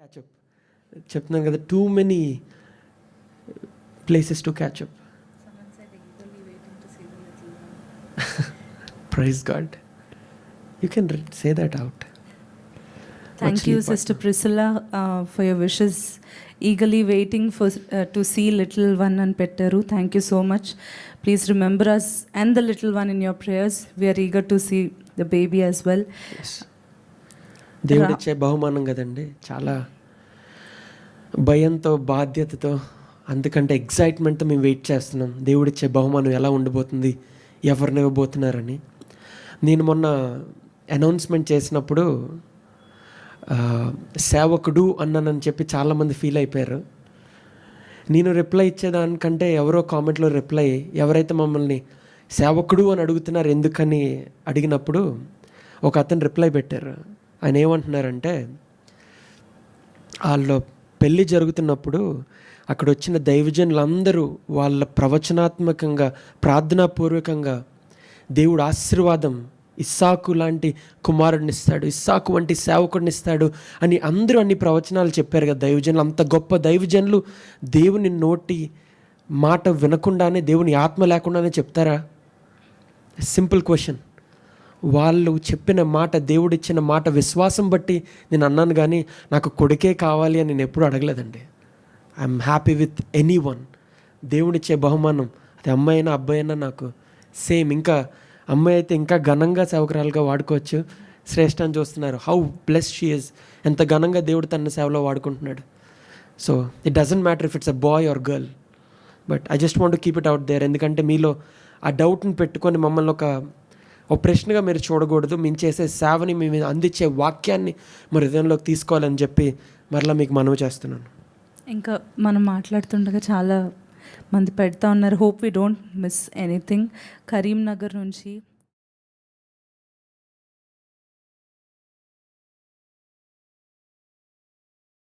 Catch up చెప్తున్నాను కదా too many places to catch up praise God you can say that out Thank you, Sister Priscilla, uh, for your wishes. Eagerly waiting for uh, to see little one and Pettaru. Thank you so much. Please remember us and the little one in your prayers. We are eager to see the baby as well. దేవుడు ఇచ్చే బహుమానం కదండి. చాలా భయంతో బాధ్యతతో అందుకంటే ఎగ్జైట్మెంట్తో మేము wait చేస్తున్నాం. దేవుడు ఇచ్చే బహుమానం ఎలా ఉండబోతుంది ఎవరిని ఇవ్వబోతున్నారని. నేను మొన్న అనౌన్స్మెంట్ చేసినప్పుడు సేవకుడు అన్నానని చెప్పి చాలామంది ఫీల్ అయిపోయారు. నేను రిప్లై ఇచ్చేదానికంటే ఎవరో కామెంట్లో రిప్లై ఎవరైతే మమ్మల్ని సేవకుడు అని అడుగుతున్నారు ఎందుకని అడిగినప్పుడు ఒక అతను రిప్లై పెట్టారు. ఆయన ఏమంటున్నారంటే వాళ్ళు పెళ్ళి జరుగుతున్నప్పుడు అక్కడ వచ్చిన దైవజనులందరూ వాళ్ళ ప్రవచనాత్మకంగా ప్రార్థనాపూర్వకంగా దేవుడు ఆశీర్వాదం ఇస్సాకు లాంటి కుమారుడిని ఇస్తాడు ఇస్సాకు వంటి సేవకుడిని ఇస్తాడు అని అందరూ అన్ని ప్రవచనాలు చెప్పారు కదా దైవజనులు. అంత గొప్ప దైవజనులు దేవుని నోటి మాట వినకుండానే దేవుని ఆత్మ లేకుండానే చెప్తారా? Simple question. వాళ్ళు చెప్పిన మాట దేవుడిచ్చిన మాట విశ్వాసం బట్టి నేను అన్నాను కానీ నాకు కొడుకే కావాలి అని నేను ఎప్పుడూ అడగలేదండి. I'm happy with anyone దేవుడిచ్చే బహుమానం అది అమ్మాయి అయినా అబ్బాయి అయినా నాకు సేమ్. ఇంకా అమ్మాయి అయితే ఇంకా ఘనంగా సేవకురాలుగా వాడుకోవచ్చు. శ్రేష్ఠ అని చూస్తున్నారు. హౌ బ్లెస్ షీ ఇస్ ఎంత ఘనంగా దేవుడు తన సేవలో వాడుకుంటున్నాడు. So it doesn't matter if it's a boy or girl but I just want keep it out there ఎందుకంటే మీలో ఆ డౌట్ని పెట్టుకొని మమ్మల్ని ఒక ఒక ప్రశ్నగా మీరు చూడకూడదు. మేము చేసే సేవని మేము అందించే వాక్యాన్ని మరి హృదయంలోకి తీసుకోవాలని చెప్పి మరలా మీకు మనవి చేస్తున్నాను. ఇంకా మనం మాట్లాడుతుండగా చాలా మంది పెడతా ఉన్నారు. Hope we don't miss anything Karimnagar నుంచి